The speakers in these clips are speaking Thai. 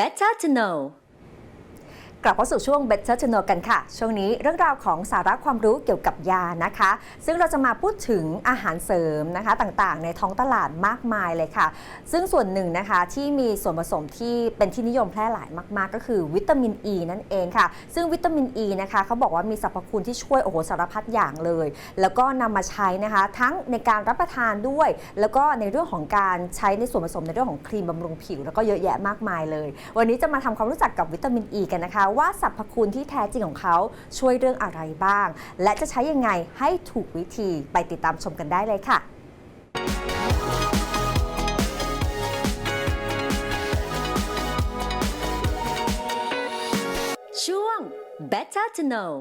better to know. กลับเข้าสู่ช่วง Better to know กันค่ะ ช่วงนี้เรื่องราวของสาระความรู้เกี่ยวกับยานะคะ ซึ่งเราจะมาพูดถึงอาหารเสริมนะคะต่างๆ ในท้องตลาดมากมายเลยค่ะ ซึ่งส่วนหนึ่งนะคะที่มีส่วนผสมที่เป็นที่นิยมแพร่หลายมาก ๆ ก็คือวิตามินอ e ีนั่นเองค่ะ ซึ่งวิตามินอ e ีนะคะเขาบอกว่ามีสรรพคุณที่ช่วยโอ้โหสารพัดอย่างเลย แล้วก็นำมาใช้นะคะทั้งในการรับประทานด้วย แล้วก็ในเรื่องของการใช้ในส่วนผสมในเรื่องของครีมบำรุงผิว แล้วก็เยอะแยะมากมายเลย วันนี้จะมาทำความรู้จักกับวิตามินอ e ีกันนะคะว่าสรรพคุณที่แท้จริงของเขาช่วยเรื่องอะไรบ้าง และจะใช้ยังไงให้ถูกวิธีไปติดตามชมกันได้เลยค่ะช่วง Better to know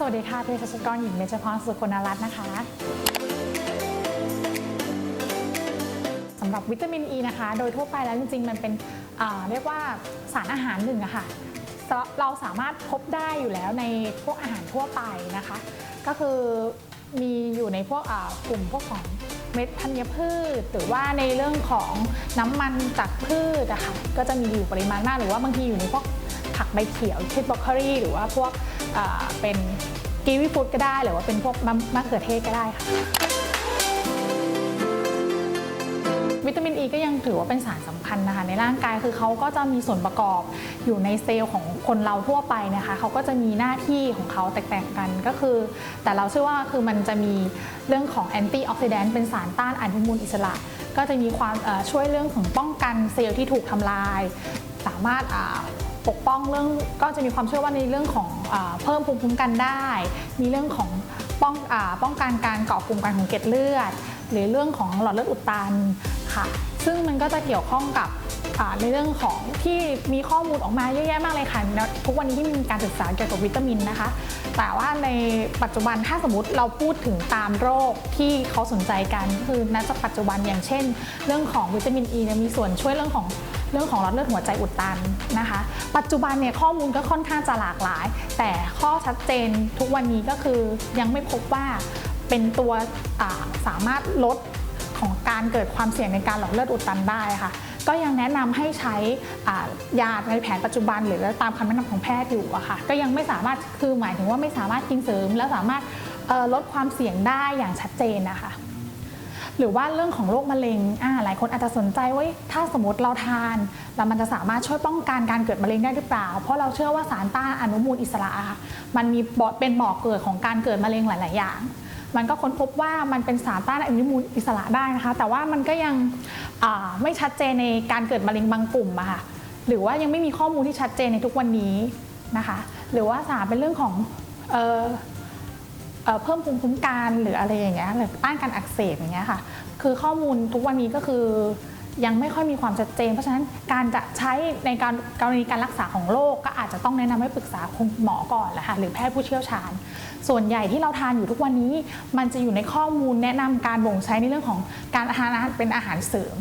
สวัสดีค่ะเภสัชกรหญิงเบญจพรสุคนรัตน์นะคะสำหรับวิตามินอ e ีนะคะ โดยทั่วไปแล้วจริงๆ มันเป็นเรียกว่าสารอาหารหนึ่งอะค่ะเราสามารถพบได้อยู่แล้วในพวกอาหารทั่วไปนะคะ ก็คือมีอยู่ในพวกกลุ่มพวกของเม็ดธัญพืช หรือว่าในเรื่องของน้ำมันจากพืชอะค่ะก็จะมีอยู่ปริมาณมากหรือว่าบางทีอยู่ในพวกผักใบเขียวเช่นบรอกโคลีหรือว่าพวกเป็น กีวีฟูดก็ได้หรือว่าเป็นพวกมะเขือเทศก็ได้ค่ะ วิตามินอ e ีก็ยังถือว่าเป็นสารสำคัญนะคะในร่างกายคือเขาก็จะมีส่วนประกอบอยู่ในเซลล์ของคนเราทั่วไปนะคะเขาก็จะมีหน้าที่ของเขาแตกต่างกันก็คือ แต่เราเชื่อว่าคือมันจะมีเรื่องของแอนตี้ออกซิแดนต์เป็นสารต้านอนุมูลอิสระ ก็จะมีความช่วยเรื่องของป้องกันเซลล์ที่ถูกทำลาย สามารถอ่า ปกป้องเรื่องก็จะมีความเชื่อว่าในเรื่องของอเพิ่มภูมิคุ้มกันได้ มีเรื่องของป้องอป้องกันการเกาะกลุ่มกันของเกล็ดเลือด หรือเรื่องของหลอดเลือดอุดตันค่ะ ซึ่งมันก็จะเกี่ยวข้องกับในเรื่องของที่มีข้อมูลออกมาเยอะแยะมากเลยค่ะทุกวันนี้ที่มีการศึกษาเกี่ยวกับวิตามินนะคะ แต่ว่าในปัจจุบันถ้าสมมติเราพูดถึงตามโรคที่เขาสนใจกันคือณปัจจุบันอย่างเช่น เรื่องของวิตามินอ e ีมีส่วนช่วยเรื่องของ เรื่องของหลอดเลือดหัวใจอุดตันนะคะ ปัจจุบันเนี่ยข้อมูลก็ค่อนข้างจะหลากหลาย แต่ข้อชัดเจนทุกวันนี้ก็คือยังไม่พบว่าเป็นตัวสามารถลดของการเกิดความเสี่ยงในการหลอดเลือดอุดตันได้ค่ะ ก็ยังแนะนำให้ใช้ยาในแผนปัจจุบัน หรือตามคำแนะนำของแพทย์อยู่อะค่ะ ก็ยังไม่สามารถคือหมายถึงว่าไม่สามารถกินเสริม แล้วสามารถลดความเสี่ยงได้อย่างชัดเจนนะคะ หรือว่าเรื่องของโรคมะเร็งอ่าหลายคนอาจจะสนใจว่าถ้าสมมติเราทานแล้วมันจะสามารถช่วยป้องกันการเกิดมะเร็งได้หรือเปล่า เพราะเราเชื่อว่าสารต้านอนุมูลอิสระค่ะมันมีบ่อเป็นบ่อกเกิดของการเกิดมะเร็งหลาย ๆ อย่าง มันก็ค้นพบว่ามันเป็นสารต้านอนุมูลอิสระได้นะคะ แต่ว่ามันก็ยังไม่ชัดเจนในการเกิดมะเร็งบางกลุ่มอะค่ะหรือว่ายังไม่มีข้อมูลที่ชัดเจนในทุกวันนี้นะคะ หรือว่าสารเป็นเรื่องของ เพิ่มภูมิคุ้มกันหรืออะไรอย่างเงี้ยหรือต้านการอักเสบอย่างเงี้ยค่ะคือข้อมูลทุกวันนี้ก็คือยังไม่ค่อยมีความชัดเจน เพราะฉะนั้นการจะใช้ในการกรณีการรักษาของโรคก็อาจจะต้องแนะนำให้ปรึกษาคุณหมอก่อนแหละค่ะหรือแพทย์ผู้เชี่ยวชาญ ส่วนใหญ่ที่เราทานอยู่ทุกวันนี้ มันจะอยู่ในข้อมูลแนะนำการบ่งใช้ในเรื่องของการทานอาหารเป็นอาหารเสริม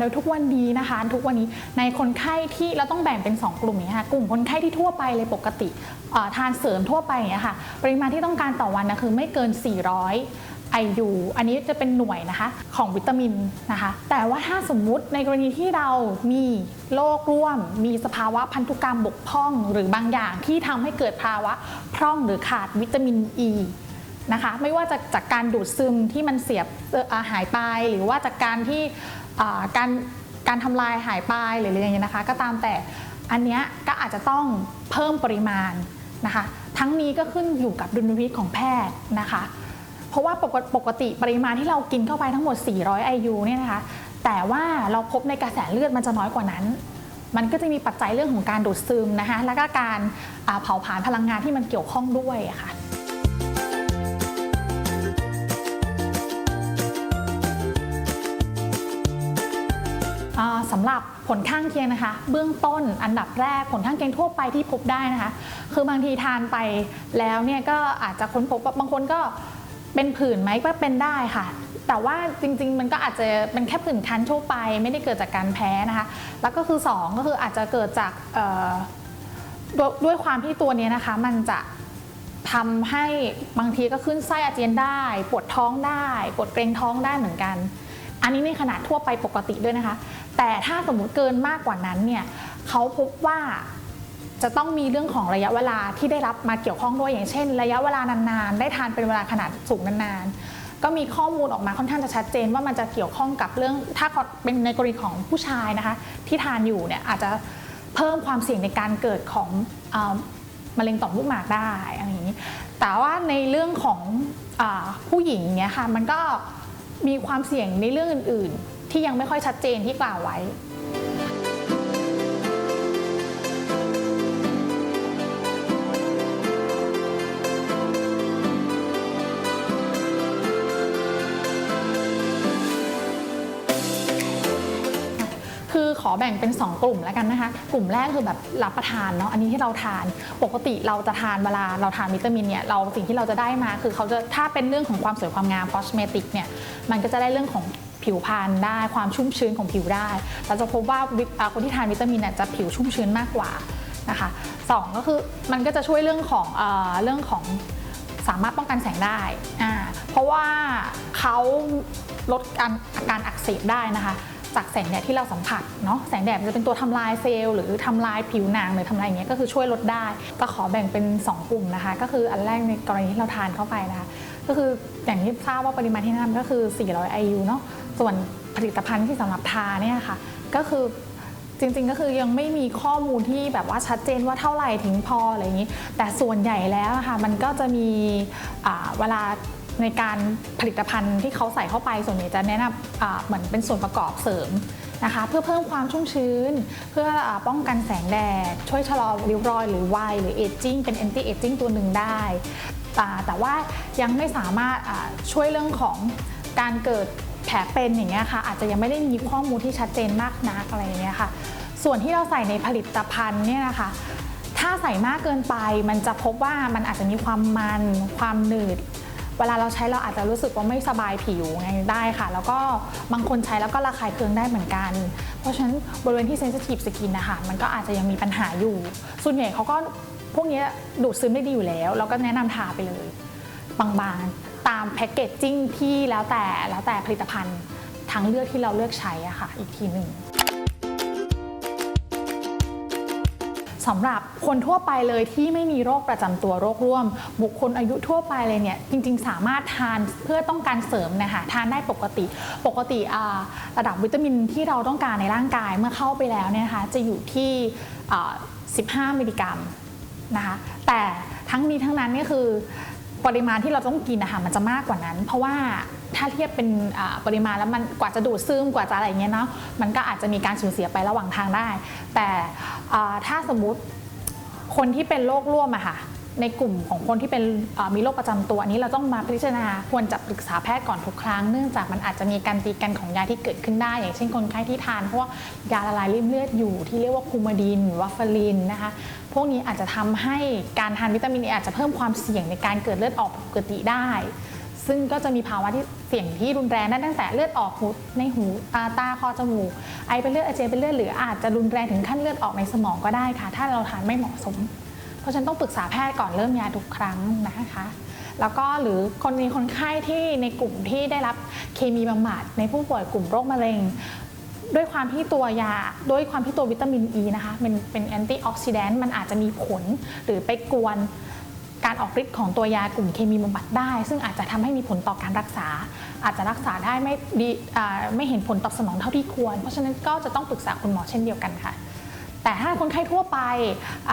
โดยทุกวันนี้นะคะ ทุกวันนี้ในคนไข้ที่เราต้องแบ่งเป็น 2 กลุ่มนี้ยค่ะกลุ่มคนไข้ที่ทั่วไปเลยปกติทานเสริมทั่วไปอย่างเงี้ยค่ะปริมาณที่ต้องการต่อวันนะคือไม่เกิน 400 IU อันนี้จะเป็นหน่วยนะคะของวิตามินนะคะ แต่ว่าถ้าสมมุติในกรณีที่เรามีโรคร่วม มีสภาวะพันธุกรรมบกพร่อง หรือบางอย่างที่ทำให้เกิดภาวะพร่องหรือขาดวิตามินอ e, ี นะคะไม่ว่าจะจากการดูดซึมที่มันเสียบหายไป หรือว่าจากการที่การการทำลายหายไปหรืออะไรอย่างเงี้ยนะคะ ก็ตามแต่อันเนี้ยก็อาจจะต้องเพิ่มปริมาณนะคะทั้งนี้ก็ขึ้นอยู่กับดุลพินิจของแพทย์นะคะ เพราะว่าปกติปกติปริมาณที่เรากินเข้าไปทั้งหมด 400 IU เนี่ยนะคะแต่ว่าเราพบในกระแสเลือดมันจะน้อยกว่านั้น มันก็จะมีปัจจัยเรื่องของการดูดซึมนะคะแล้วก็การเผาผลาญพลังงานที่มันเกี่ยวข้องด้วยะค่ะ อ่าสำหรับผลข้างเคียงนะคะ เบื้องต้นอันดับแรกผลข้างเคียงทั่วไปที่พบได้นะคะ คือบางทีทานไปแล้วเนี่ยก็อาจจะค้นพบว่าบางคนก็เป็นผื่นไหมก็เป็นได้ค่ะ แต่ว่าจริงๆ มันก็อาจจะเป็นแค่ผื่นคันทั่วไปไม่ได้เกิดจากการแพ้นะคะ แล้วก็คือ 2 ก็คืออาจจะเกิดจากด้วยด้วยความที่ตัวเนี้ยนะคะ มันจะทำให้บางทีก็ขึ้นไส้อาเจียนได้ ปวดท้องได้ ปวดเกรงท้องได้เหมือนกัน อันนี้ในขนาดทั่วไปปกติด้วยนะคะ แต่ถ้าสมมุติเกินมากกว่านั้นเนี่ยเขาพบว่าจะต้องมีเรื่องของระยะเวลาที่ได้รับมาเกี่ยวข้องด้วยอย่างเช่น ระยะเวลานานๆ ได้ทานเป็นเวลาขนาดสูงนานๆ ก็มีข้อมูลออกมาค่อนข้างจะชัดเจนว่ามันจะเกี่ยวข้องกับเรื่องถ้าเป็นในกรณีของผู้ชายนะคะ ที่ทานอยู่เนี่ยอาจจะเพิ่มความเสี่ยงในการเกิดของอมะเร็งต่อมลูกหมากได้อะไรอย่างนี้ แต่ว่าในเรื่องของอผู้หญิงเนี่ยค่ะมันก็มีความเสี่ยงในเรื่องอื่นๆ ที่ยังไม่ค่อยชัดเจนที่กล่าวไว้คือขอแบ่งเป็น 2 กลุ่มแล้วกันนะคะ กลุ่มแรกคือแบบรับประทานเนาะอันนี้ที่เราทานปกติเราจะทานเวลาเราทานวิตามินเนี่ยเราสิ่งที่เราจะได้มาคือเขาจะถ้าเป็นเรื่องของความสวยความงาม cosmetic เนี่ยมันก็จะได้เรื่องของ ผิวพรรณได้ความชุ่มชื้นของผิวได้เราจะพบว่าคนที่ทานวิตามินเนี่ยจะผิวชุ่มชื้นมากกว่านะคะสองก็คือมันก็จะช่วยเรื่องของเอเรื่องของสามารถป้องกันแสงได้อ่าเพราะว่าเขาลดการอาการอักเสบได้นะคะจากแสงแดดที่เราสัมผัสเนาะแสงแดดมันจะเป็นตัวทำลายเซลล์หรือทำลายผิวหนังหรือทำลายอย่างเงี้ยก็คือช่วยลดได้ก็ขอแบ่งเป็น 2 กลุ่มนะคะ ก็คืออันแรกในกรณีที่เราทานเข้าไปนะคะ ก็คืออย่างที่ทราบว่าปริมาณที่แนะนำก็คือ 400 IU เนาะ ส่วนผลิตภัณฑ์ที่สำหรับทาเนี่ยค่ะก็คือจริงๆก็คือยังไม่มีข้อมูลที่แบบว่าชัดเจนว่าเท่าไหร่ถึงพออะไรอย่างนี้ แต่ส่วนใหญ่แล้วอะค่ะมันก็จะมีเวลาในการผลิตภัณฑ์ที่เขาใส่เข้าไปส่วนใหญ่จะแนะนำเหมือนเป็นส่วนประกอบเสริมนะคะ เพื่อเพิ่มความชุ่มชื้น เพื่ออป้องกันแสงแดด ช่วยชะลอริ้วรอย หรือวัยหรือเอจจิ้งเป็นแอนตี้เอจจิ้งตัวหนึ่งได้อ่แต่ว่ายังไม่สามารถช่วยเรื่องของการเกิด แผลเป็นอย่างเงี้ยค่ะ อาจจะยังไม่ได้มีข้อมูลที่ชัดเจนมากนักอะไรอย่างเงี้ยค่ะ ส่วนที่เราใส่ในผลิตภัณฑ์เนี่ยนะคะ ถ้าใส่มากเกินไปมันจะพบว่ามันอาจจะมีความมันความหนืดเวลาเราใช้เราอาจจะรู้สึกว่าไม่สบายผิวไงได้ค่ะ แล้วก็บางคนใช้แล้วก็ระคายเคืองได้เหมือนกัน เพราะฉะนั้นบริเวณที่เซนซิทีฟสกินนะคะมันก็อาจจะยังมีปัญหาอยู่ ส่วนใหญ่เขาก็พวกนี้ดูดซึมได้ดีอยู่แล้ว เราก็แนะนำทาไปเลย บางๆ ตามแพ็กเกจจิ้งที่แล้วแต่แล้วแต่ผลิตภัณฑ์ทางเลือกที่เราเลือกใช้อะค่ะอีกทีหนึ่งสำหรับคนทั่วไปเลยที่ไม่มีโรคประจำตัวโรคร่วม บุคคลอายุทั่วไปเลยเนี่ยจริง ๆ สามารถทานเพื่อต้องการเสริมนะคะทานได้ปกติ ปกติระดับวิตามินที่เราต้องการในร่างกายเมื่อเข้าไปแล้วเนี่ยนะคะจะอยู่ที่ 15 มิลลิกรัมนะคะแต่ทั้งนี้ทั้งนั้นเนี่คือ ปริมาณที่เราต้องกินนะคะมันจะมากกว่านั้น เพราะว่าถ้าเทียบเป็นปริมาณแล้วมันกว่าจะดูดซึมกว่าจะอะไรเงี้ยเนาะมันก็อาจจะมีการสูญเสียไประหว่างทางได้ แต่ถ้าสมมุติคนที่เป็นโรคร่วมอะค่ะในกลุ่มของคนที่เป็นมีโรคประจำตัวอันนี้เราต้องมาพิจารณาควรจะปรึกษาแพทย์ก่อนทุกครั้งเนื่องจากมันอาจจะมีการตีกันของยาที่เกิดขึ้นได้ อย่างเช่นคนไข้ที่ทานพวกยาละลายริ่มเลือดอยู่ที่เรียกว่าคูมาดินวัฟเฟอรินนะคะ พวกนี้อาจจะทำให้การทานวิตามินเออาจจะเพิ่มความเสี่ยงในการเกิดเลือดออกผิดปกติได้ ซึ่งก็จะมีภาวะที่เสี่ยงที่รุนแรงได้ตั้งแต่เลือดออกหูในหูาตาคอจมูกไอเป็นเลือดอาเจียนเป็นเลือดหรืออาจจะรุนแรงถึงขั้นเลือดออกในสมองก็ได้ค่ะ ถ้าเราทานไม่เหมาะสม เพราะฉะนั้นต้องปรึกษาแพทย์ก่อนเริ่มยาทุกครั้งนะคะแล้วก็หรือคนมีคนไข้ที่ในกลุ่มที่ได้รับเคมีบำบัดในผู้ป่วยกลุ่มโรคมะเร็ง ด้วยความที่ตัวยาด้วยความที่ตัววิตามินอ e ีนะคะเป็นเป็นแอนตี้ออกซิแดนต์มันอาจจะมีผลหรือไปกวนการออกฤทธิ์ของตัวยากลุ่มเคมีบำบัดได้ ซึ่งอาจจะทำให้มีผลต่อการรักษา อาจจะรักษาได้ไม่ดีไม่เห็นผลตอบสนองเท่าที่ควร เพราะฉะนั้นก็จะต้องปรึกษาคุณหมอเช่นเดียวกันค่ะ แต่ถ้าคนไข้ทั่วไป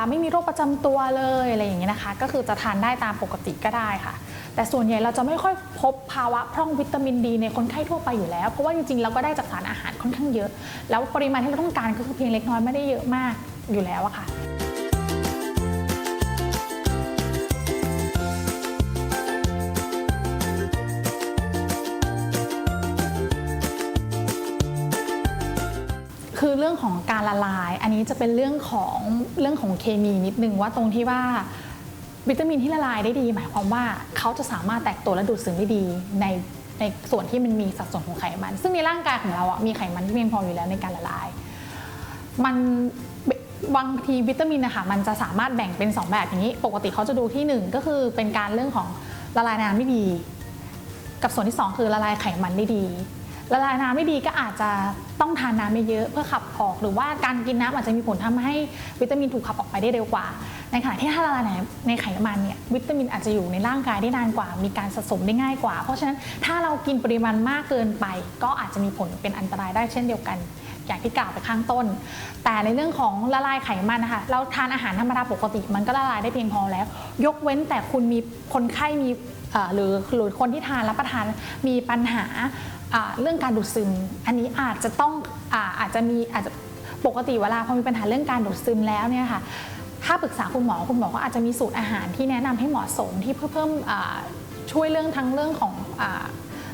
ไม่มีโรคประจำตัวเลยอะไรอย่างเงี้ยนะคะ ก็คือจะทานได้ตามปกติก็ได้ค่ะ แต่ส่วนใหญ่เราจะไม่ค่อยพบภาวะพร่องวิตามินดีในคนไข้ทั่วไปอยู่แล้ว เพราะว่าจริงๆ เราก็ได้จากสารอาหารค่อนข้างเยอะ แล้วปริมาณที่เราต้องการก็คือเพียงเล็กน้อยไม่ได้เยอะมากอยู่แล้วอะค่ะ รื่องของการละลาย อันนี้จะเป็นเรื่องของเรื่องของเคมีนิดนึงว่าตรงที่ว่าวิตามินที่ละลายได้ดี หมายความว่าเขาจะสามารถแตกตัวและดูดซึมได้ดีในในส่วนที่มันมีสัดส่วนของไขมัน ซึ่งในร่างกายของเราอะมีไขมันที่เพียงพออยู่แล้วในการละลาย มันบางทีวิตามินนะคะมันจะสามารถแบ่งเป็น 2 แบบอย่างนี้ ปกติเขาจะดูที่ 1 ก็คือเป็นการเรื่องของละลายน้ำไม่ดี กับส่วนที่ 2 คือละลายไขมันได้ดี ละลายน้ำไม่ดีก็อาจจะต้องทานน้ำไม่เยอะเพื่อขับออก หรือว่าการกินน้ำอาจจะมีผลทำให้วิตามินถูกขับออกไปได้เร็วกว่า ในขณะที่ถ้าละลายในไขมันเนี่ยวิตามินอาจจะอยู่ในร่างกายได้นานกว่า มีการสะสมได้ง่ายกว่า เพราะฉะนั้นถ้าเรากินปริมาณมากเกินไป ก็อาจจะมีผลเป็นอันตรายได้เช่นเดียวกันอย่างที่กล่าวไปข้างต้น แต่ในเรื่องของละลายไขมันนะคะ เราทานอาหารธรรมดาปกติ มันก็ละลายได้เพียงพอแล้ว ยกเว้นแต่คุณมีคนไข้มีหรือหรือคนที่ทานรับประทานมีปัญหา เรื่องการดูดซึม อันนี้อาจจะต้องอาอาจจะมีอาจจะปกติเวลาพอมีปัญหาเรื่องการดูดซึมแล้วเนี่ยค่ะถ้าปรึกษาคุณหมอคุณหมอก็อาจจะมีสูตรอาหารที่แนะนำให้เหมาะสมที่เพื่อเพิ่มช่วยเรื่องทั้งเรื่องของอ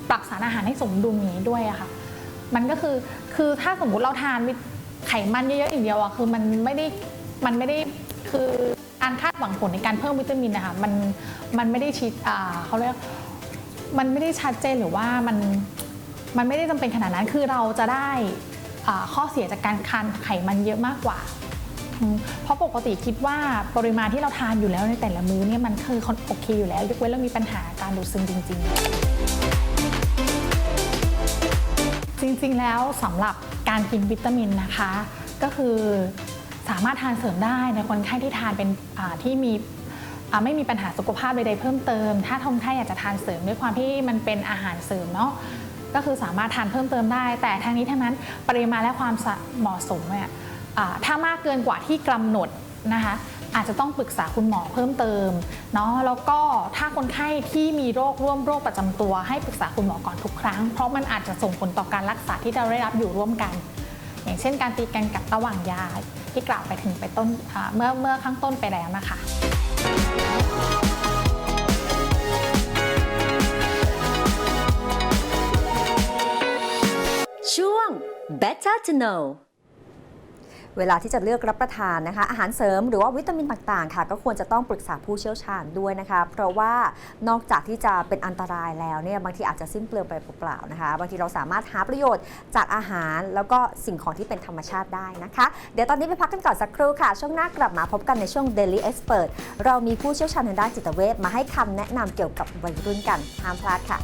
ปรับสารอาหารให้สมดุลนี้ด้วยอะค่ะมันก็คือคือถ้าสมมุติเราทานไขมันเยอะๆอย่างเดียวอะคือมันไม่ได้มันไม่ได้คือการคาดหวังผลในการเพิ่มวิตามินนะคะมันมันไม่ได้ชิดเขาเรียกมันไม่ได้ชัดเจนหรือว่ามัน มันไม่ได้จำเป็นขนาดนั้นคือเราจะได้ข้อเสียจากการทานไขมันเยอะมากกว่า เพราะปกติคิดว่าปริมาณที่เราทานอยู่แล้วในแต่ละมื้อเนี่ยมันคือโอเคอยู่แล้วยกเว้นเรามีปัญหาการดูดซึมจริง ๆ จริงๆแล้วสำหรับการกินวิตามินนะคะ ก็คือสามารถทานเสริมได้ในคนไข้ที่ทานเป็นที่มีไม่มีปัญหาสุขภาพใดๆเพิ่มเติม ถ้าคนไข้อยากจะทานเสริมด้วยความที่มันเป็นอาหารเสริมเนาะ ก็คือสามารถทานเพิ่มเติมได้ แต่ทั้งนี้ทั้งนั้นปริมาณและความเหมาะสมเนี่ยถ้ามากเกินกว่าที่กำหนดนะคะอาจจะต้องปรึกษาคุณหมอเพิ่มเติมเนาะแล้วก็ถ้าคนไข้ที่มีโรคร่วมโรคประจำตัว ให้ปรึกษาคุณหมอก่อนทุกครั้ง เพราะมันอาจจะส่งผลต่อการรักษาที่เราได้รับอยู่ร่วมกัน อย่างเช่นการตีกันกับระหว่างยาที่กล่าวไปถึงไปต้นเมื่อเมื่อข้างต้นไปแล้วนะคะ ช่วง Better to Know เวลาที่จะเลือกรับประทานนะคะ อาหารเสริมหรือว่าวิตามินต่างๆ ค่ะ ก็ควรจะต้องปรึกษาผู้เชี่ยวชาญด้วยนะคะ เพราะว่านอกจากที่จะเป็นอันตรายแล้วเนี่ยบางทีอาจจะสิ้นเปลืองไปเปล่าๆนะคะ บางทีเราสามารถหาประโยชน์จากอาหารแล้วก็สิ่งของที่เป็นธรรมชาติได้นะคะ เดี๋ยวตอนนี้ไปพักกันก่อนสักครู่ค่ะ ช่วงหน้ากลับมาพบกันในช่วง Daily Expert เรามีผู้เชี่ยวชาญทางด้านจิตเวชมาให้คำแนะนำเกี่ยวกับวัยรุ่นกันห้ามพลาดค่ะ